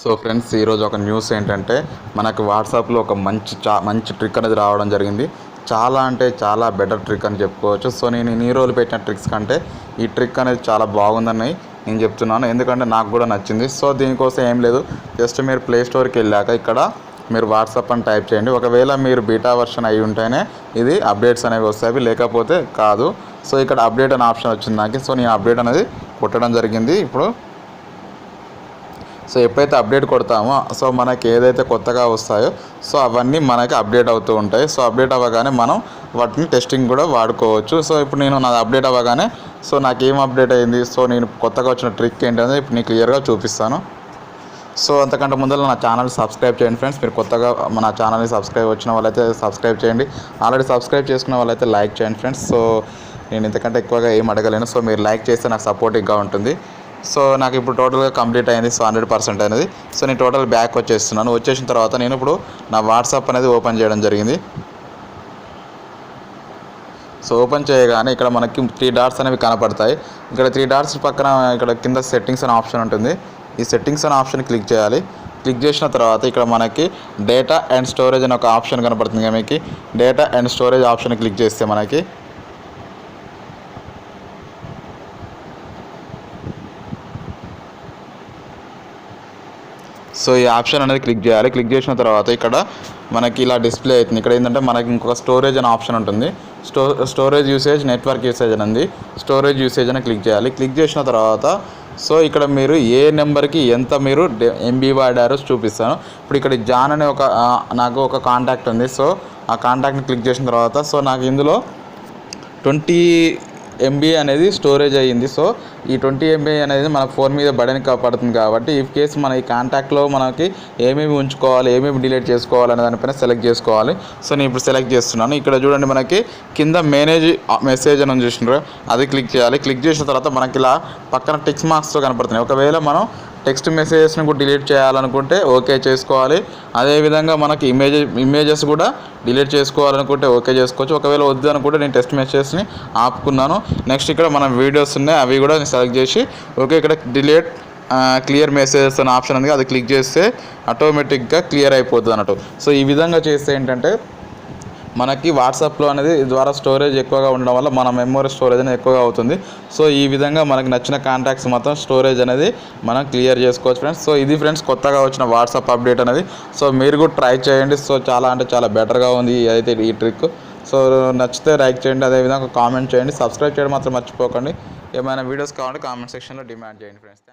So friends ఈరోజు ఒక news ఏంటంటే మనకు వాట్సాప్లో ఒక మంచి చా మంచి ట్రిక్ అనేది రావడం జరిగింది. చాలా అంటే చాలా బెటర్ ట్రిక్ అని చెప్పుకోవచ్చు. సో నేను ఇన్ని రోజులు పెట్టిన ట్రిక్స్ కంటే ఈ ట్రిక్ అనేది చాలా బాగుందని నేను చెప్తున్నాను. ఎందుకంటే నాకు కూడా నచ్చింది. సో దీనికోసం ఏం లేదు. జస్ట్ మీరు ప్లే స్టోర్కి వెళ్ళాక ఇక్కడ మీరు వాట్సాప్ అని టైప్ చేయండి. ఒకవేళ మీరు బీటా వర్షన్ అయి ఉంటేనే ఇది అప్డేట్స్ అనేవి వస్తాయి. లేకపోతే కాదు. సో ఇక్కడ అప్డేట్ అనే ఆప్షన్ వచ్చింది నాకు. సో నేను అప్డేట్ అనేది కొట్టడం జరిగింది. ఇప్పుడు సో ఎప్పుడైతే అప్డేట్ కొడతామో సో మనకి ఏదైతే కొత్తగా వస్తాయో సో అవన్నీ మనకి అప్డేట్ అవుతూ ఉంటాయి. సో అప్డేట్ అవ్వగానే మనం వాటిని టెస్టింగ్ కూడా వాడుకోవచ్చు. సో ఇప్పుడు నేను నాది అప్డేట్ అవ్వగానే సో నాకు ఏం అప్డేట్ అయింది? సో నేను కొత్తగా వచ్చిన ట్రిక్ ఏంటనేది ఇప్పుడు నేను క్లియర్గా చూపిస్తాను. సో అంతకంటే ముందర నా ఛానల్ సబ్స్క్రైబ్ చేయండి ఫ్రెండ్స్. మీరు కొత్తగా మన ఛానల్ని సబ్స్క్రైబ్ వచ్చిన వాళ్ళైతే సబ్స్క్రైబ్ చేయండి. ఆల్రెడీ సబ్స్క్రైబ్ చేసుకున్న వాళ్ళైతే లైక్ చేయండి ఫ్రెండ్స్. సో నేను ఇంతకంటే ఎక్కువగా ఏం అడగలేను. సో మీరు లైక్ చేస్తే నాకు సపోర్టింగ్గా ఉంటుంది. సో నాకు ఇప్పుడు టోటల్గా కంప్లీట్ అయింది సో హండ్రెడ్ పర్సెంట్ అనేది సో నేను టోటల్ బ్యాక్ వచ్చేస్తున్నాను. వచ్చేసిన తర్వాత నేను ఇప్పుడు నా వాట్సాప్ అనేది ఓపెన్ చేయడం జరిగింది. సో ఓపెన్ చేయగానే ఇక్కడ మనకి త్రీ డాట్స్ అనేవి కనపడతాయి. ఇక్కడ త్రీ డాట్స్ పక్కన ఇక్కడ కింద సెట్టింగ్స్ అనే ఆప్షన్ ఉంటుంది. ఈ సెట్టింగ్స్ అనే ఆప్షన్ క్లిక్ చేయాలి. క్లిక్ చేసిన తర్వాత ఇక్కడ మనకి డేటా అండ్ స్టోరేజ్ అనే ఒక ఆప్షన్ కనపడుతుంది మీకు. Data and storage option click చేస్తే మనకి సో ఈ ఆప్షన్ అనేది క్లిక్ చేయాలి. క్లిక్ చేసిన తర్వాత ఇక్కడ మనకి ఇలా డిస్ప్లే అవుతుంది. ఇక్కడ ఏంటంటే మనకి ఇంకొక స్టోరేజ్ అనే ఆప్షన్ ఉంటుంది. స్టో స్టోరేజ్ యూసేజ్ నెట్వర్క్ యూసేజ్ అని స్టోరేజ్ యూసేజ్ అని క్లిక్ చేయాలి. క్లిక్ చేసిన తర్వాత సో ఇక్కడ మీరు ఏ నెంబర్కి ఎంత మీరు ఎంబీ వాడారో చూపిస్తాను. ఇప్పుడు ఇక్కడ జాన్ అనే ఒక నాకు ఒక కాంటాక్ట్ ఉంది. సో ఆ కాంటాక్ట్ని క్లిక్ చేసిన తర్వాత సో నాకు ఇందులో ట్వంటీ ఎంబీ అనేది స్టోరేజ్ అయ్యింది. సో ఈ ట్వంటీ ఎంబీ అనేది మన ఫోన్ మీద బడని పడుతుంది కాబట్టి ఇఫ్ కేసు మన ఈ కాంటాక్ట్లో మనకి ఏమేమి ఉంచుకోవాలి ఏమేమి డిలీట్ చేసుకోవాలి అనే దానిపైన సెలెక్ట్ చేసుకోవాలి. సో నేను ఇప్పుడు సెలెక్ట్ చేస్తున్నాను. ఇక్కడ చూడండి మనకి కింద మేనేజ్ మెసేజ్ అని చూసినారు. అది క్లిక్ చేయాలి. క్లిక్ చేసిన తర్వాత మనకి ఇలా పక్కన టిక్స్ మార్క్స్తో కనపడుతున్నాయి. ఒకవేళ మనం టెక్స్ట్ మెసేజెస్ని కూడా డిలీట్ చేయాలనుకుంటే ఓకే చేసుకోవాలి. అదేవిధంగా మనకి ఇమేజ్ ఇమేజెస్ కూడా డిలీట్ చేసుకోవాలనుకుంటే ఓకే చేసుకోవచ్చు. ఒకవేళ వద్దు అనుకుంటే నేను టెక్స్ట్ మెసేజెస్ని ఆపుకున్నాను. నెక్స్ట్ ఇక్కడ మన వీడియోస్ ఉన్నాయి. అవి కూడా నేను సెలెక్ట్ చేసి ఓకే ఇక్కడ డిలీట్ క్లియర్ మెసేజెస్ అనే ఆప్షన్ ఉంది అది క్లిక్ చేస్తే ఆటోమేటిక్గా క్లియర్ అయిపోతుంది అన్నట్టు. సో ఈ విధంగా చేస్తే ఏంటంటే మనకి వాట్సాప్లో అనేది ద్వారా స్టోరేజ్ ఎక్కువగా ఉండడం వల్ల మన మెమొరీ స్టోరేజ్ అనేది ఎక్కువగా అవుతుంది. సో ఈ విధంగా మనకి నచ్చిన కాంటాక్ట్స్ మొత్తం స్టోరేజ్ అనేది మనం క్లియర్ చేసుకోవచ్చు ఫ్రెండ్స్. సో ఇది ఫ్రెండ్స్ కొత్తగా వచ్చిన వాట్సాప్ అప్డేట్ అనేది. సో మీరు కూడా ట్రై చేయండి. సో చాలా అంటే చాలా బెటర్గా ఉంది అయితే ఈ ట్రిక్. సో నచ్చితే లైక్ చేయండి. అదేవిధంగా కామెంట్ చేయండి. సబ్స్క్రైబ్ చేయడం మాత్రం మర్చిపోకండి. ఏమైనా వీడియోస్ కావాలంటే కామెంట్ సెక్షన్లో డిమాండ్ చేయండి ఫ్రెండ్స్. థ్యాంక్